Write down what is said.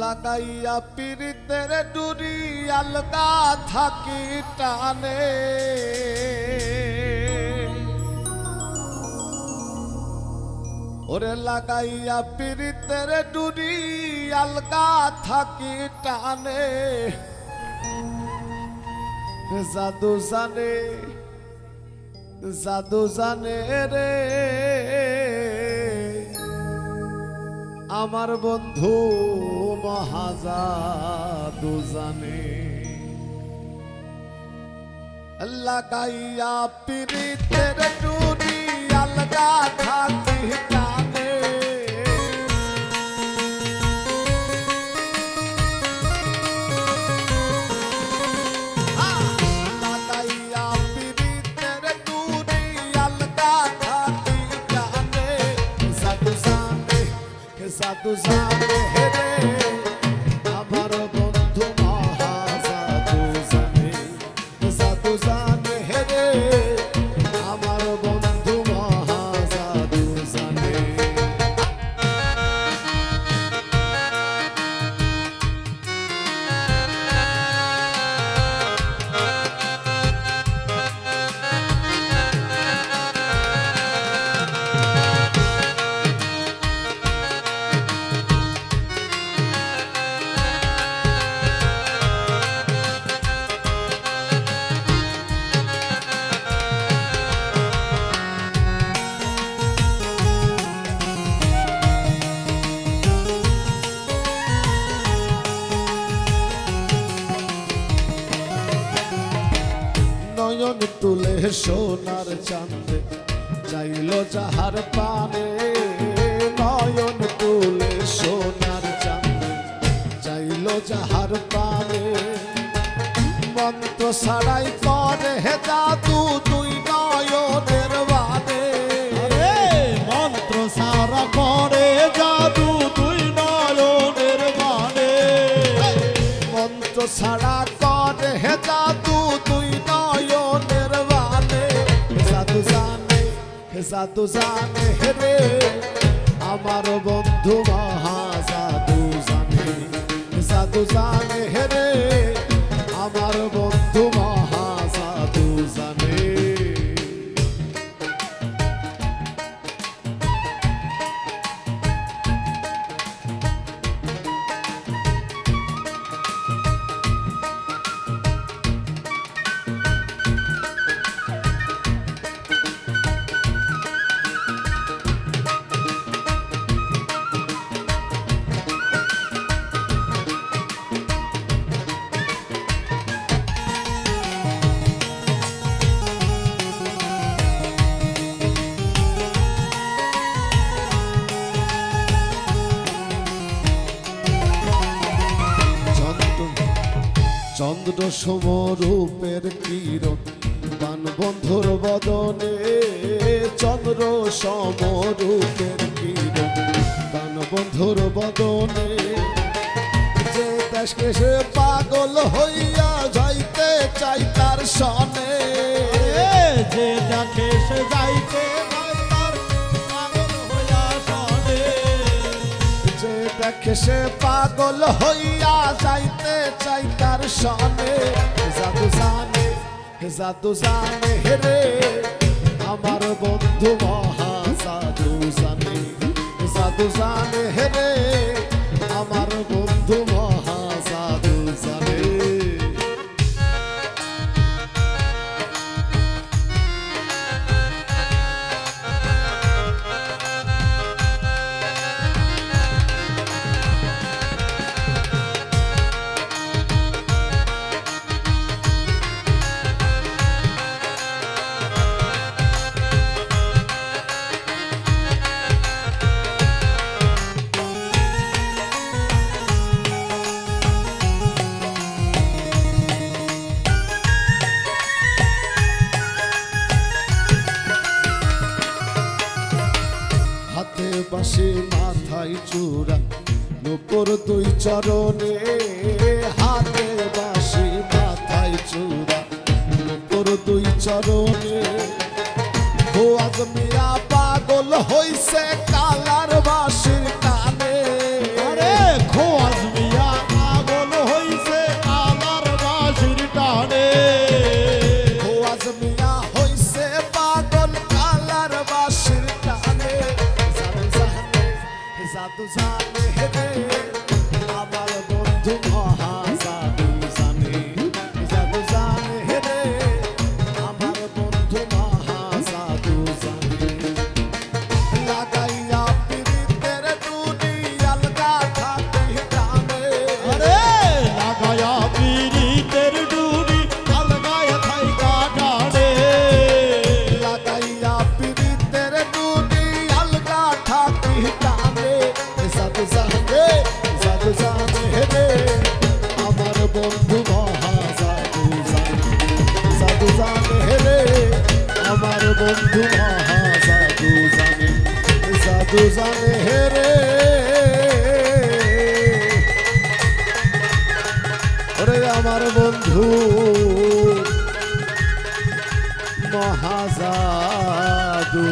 লাগাইয়া পিরিতের ডুরি আলগা থাকি টানে? ওরে লাগাইয়া পিরিতের ডুরি আলগা থাকি টানে? জাদু জানে জাদু জানে রে। আমার বন্ধু মহাজাদু জানে। লাগাইয়া পিরিতের টুনি আলগা থাকি জাদু জানে রে সোনার চাঁদে চাইল যাহার পানে। নয়ন তুলে সোনার চাঁদে চাইল যাহার পানে। মন্ত্র ছাড়াই জাদু জানে রে আমার বন্ধু মহা সাধু জানে। সাধু জানে সমরূপের কিরণ বান বন্ধুর বদনে চন্দ্র সমরূপের কিরণ বান বন্ধুর বদনে যে দেশকে সে পাগল হইয়া যাইতে চাই তার সনে, যে দেখে সে যাইতে দেখে সে পাগল হইয়া যাইতে চাই তার সনে জাদু জানে জাদু জানে রে, আমার বন্ধু মহা জাদু জানে জাদু জানে রে, আমার বন্ধু মহা বাসে মাথায় চূড়া, নুপুর দুই চরণে হাতে বাসে মাথায় চূড়া, নুপুর দুই চরণে। আজ মিয়া পাগল হইছে কালার বন্ধু মহা জাদু জানে জাদু জানে হেরে ওরে আমার বন্ধু মহা জাদু